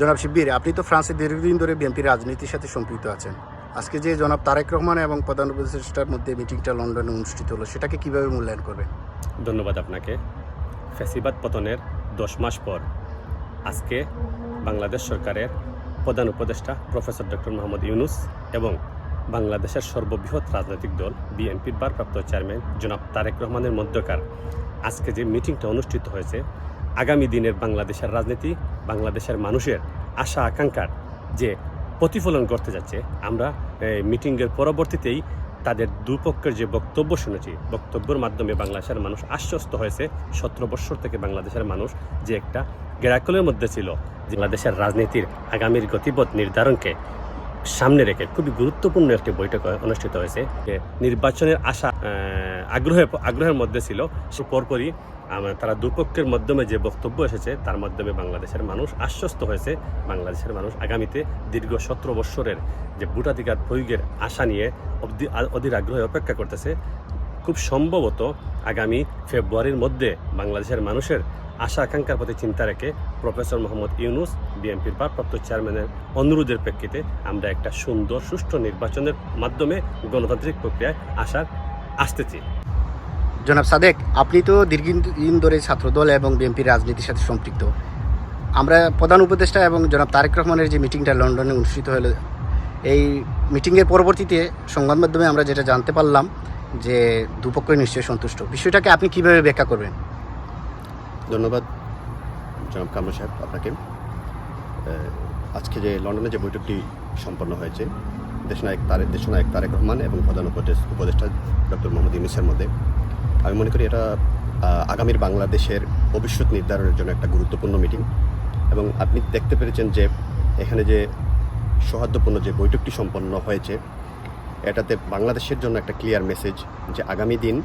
জনাব শিব্বির, আপনি তো ফ্রান্সে দীর্ঘদিন ধরে বিএনপির রাজনীতির সাথে সম্পৃক্ত আছেন। আজকে যে জনাব তারেক রহমান এবং প্রধান উপদেষ্টার মধ্যে মিটিংটা লন্ডনে অনুষ্ঠিত হলো, সেটাকে কীভাবে মূল্যায়ন করবেন? ধন্যবাদ আপনাকে। ফ্যাসিবাদ পতনের দশ মাস পর আজকে বাংলাদেশ সরকারের প্রধান উপদেষ্টা প্রফেসর ডক্টর মোহাম্মদ ইউনুস এবং বাংলাদেশের সর্ববৃহৎ রাজনৈতিক দল বিএনপির ভারপ্রাপ্ত চেয়ারম্যান জনাব তারেক রহমানের মধ্যকার আজকে যে মিটিংটা অনুষ্ঠিত হয়েছে আগামী দিনের বাংলাদেশের রাজনীতি, বাংলাদেশের মানুষের আশা, আকাঙ্ক্ষার যে প্রতিফলন করতে যাচ্ছে, আমরা মিটিংয়ের পরবর্তীতেই তাদের দুপক্ষের যে বক্তব্য শুনেছি, বক্তব্যের মাধ্যমে বাংলাদেশের মানুষ আশ্বস্ত হয়েছে। সতেরো বৎসর থেকে বাংলাদেশের মানুষ যে একটা গেরাকলের মধ্যে ছিল বাংলাদেশের রাজনীতির আগামীর গতিপথ নির্ধারণকে সামনে রেখে খুবই গুরুত্বপূর্ণ একটি বৈঠক অনুষ্ঠিত হয়েছে। নির্বাচনের আশা আগ্রহে, আগ্রহের মধ্যে ছিল, সে পরপরই তারা দুপক্ষের মাধ্যমে যে বক্তব্য এসেছে, তার মাধ্যমে বাংলাদেশের মানুষ আশ্বস্ত হয়েছে। বাংলাদেশের মানুষ আগামীতে দীর্ঘ সতেরো বৎসরের যে ভোটাধিকার প্রয়োগের আশা নিয়ে অবধি, অধীর আগ্রহে অপেক্ষা করতেছে। খুব সম্ভবত আগামী ফেব্রুয়ারির মধ্যে বাংলাদেশের মানুষের আশা আকাঙ্ক্ষার প্রতি চিন্তা রেখে প্রফেসর মোহাম্মদ ইউনুস, বিএনপির ভারপ্রাপ্ত চেয়ারম্যানের অনুরোধের প্রেক্ষিতে আমরা একটা সুন্দর, সুষ্ঠু নির্বাচনের মাধ্যমে গণতান্ত্রিক প্রক্রিয়ায় আসার আসতেছি জনাব সাদেক, আপনি তো দীর্ঘদিন ধরে ছাত্রদল এবং বিএনপির রাজনীতির সাথে সম্পৃক্ত। আমরা প্রধান উপদেষ্টা এবং জনাব তারেক রহমানের যে মিটিংটা লন্ডনে অনুষ্ঠিত হলো, এই মিটিংয়ের পরবর্তীতে সংবাদ মাধ্যমে আমরা যেটা জানতে পারলাম যে দুপক্ষই নিশ্চয়ই সন্তুষ্ট। বিষয়টাকে আপনি কীভাবে ব্যাখ্যা করবেন? ধন্যবাদ, জনাব কামরু সাহেব আপনাকে। আজকে যে লন্ডনে যে বৈঠকটি সম্পন্ন হয়েছে, দেশনায়ক তারেক দেশনায়ক তারেক রহমান এবং প্রধান উপদেষ্টা ডক্টর মোহাম্মদ ইউনুসের মধ্যে, আমি মনে করি এটা আগামীর বাংলাদেশের ভবিষ্যৎ নির্ধারণের জন্য একটা গুরুত্বপূর্ণ মিটিং এবং আপনি দেখতে পেরেছেন যে এখানে যে সৌহার্দ্যপূর্ণ যে বৈঠকটি সম্পন্ন হয়েছে, এটাতে বাংলাদেশের জন্য একটা ক্লিয়ার মেসেজ যে আগামী দিন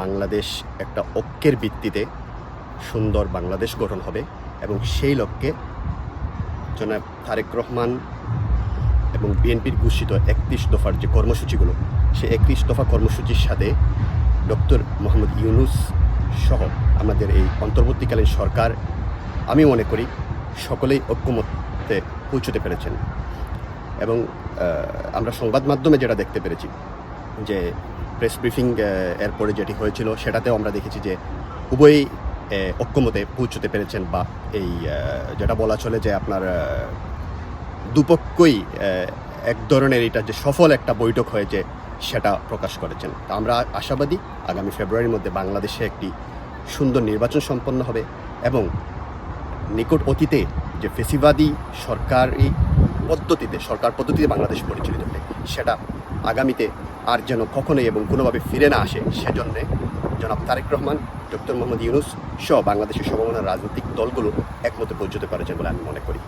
বাংলাদেশ একটা ঐক্যের ভিত্তিতে সুন্দর বাংলাদেশ গঠন হবে এবং সেই লক্ষ্যে জনাব তারেক রহমান এবং বিএনপির ঘোষিত একত্রিশ দফার যে কর্মসূচিগুলো, সেই একত্রিশ দফা কর্মসূচির সাথে ডক্টর মোহাম্মদ ইউনুস সহ আমাদের এই অন্তর্বর্তীকালীন সরকার, আমি মনে করি সকলেই ঐক্যমত্যে পৌঁছতে পেরেছেন। এবং আমরা সংবাদ মাধ্যমে যেটা দেখতে পেরেছি যে প্রেস ব্রিফিং এরপরে যেটি হয়েছিল সেটাতেও আমরা দেখেছি যে উভয়ই ঐক্যমতে পৌঁছতে পেরেছেন বা এই যেটা বলা চলে যে আপনার দুপক্ষই এক ধরনের এটা যে সফল একটা বৈঠক হয়েছে সেটা প্রকাশ করেছেন। তা আমরা আশাবাদী আগামী ফেব্রুয়ারির মধ্যে বাংলাদেশে একটি সুন্দর নির্বাচন সম্পন্ন হবে এবং নিকট অতীতে যে ফেসিবাদী সরকারি পদ্ধতিতে, সরকার পদ্ধতিতে বাংলাদেশ পরিচালিত হবে, সেটা আগামীতে আর যেন কখনোই এবং কোনোভাবে ফিরে না আসে, সেজন্যে জনাব তারেক রহমান, ডক্টর মোহাম্মদ ইউনুস সহ বাংলাদেশের সম্ভাবনা রাজনৈতিক দলগুলো একমতে পৌঁছতে পারেছেন বলে আমি মনে করি।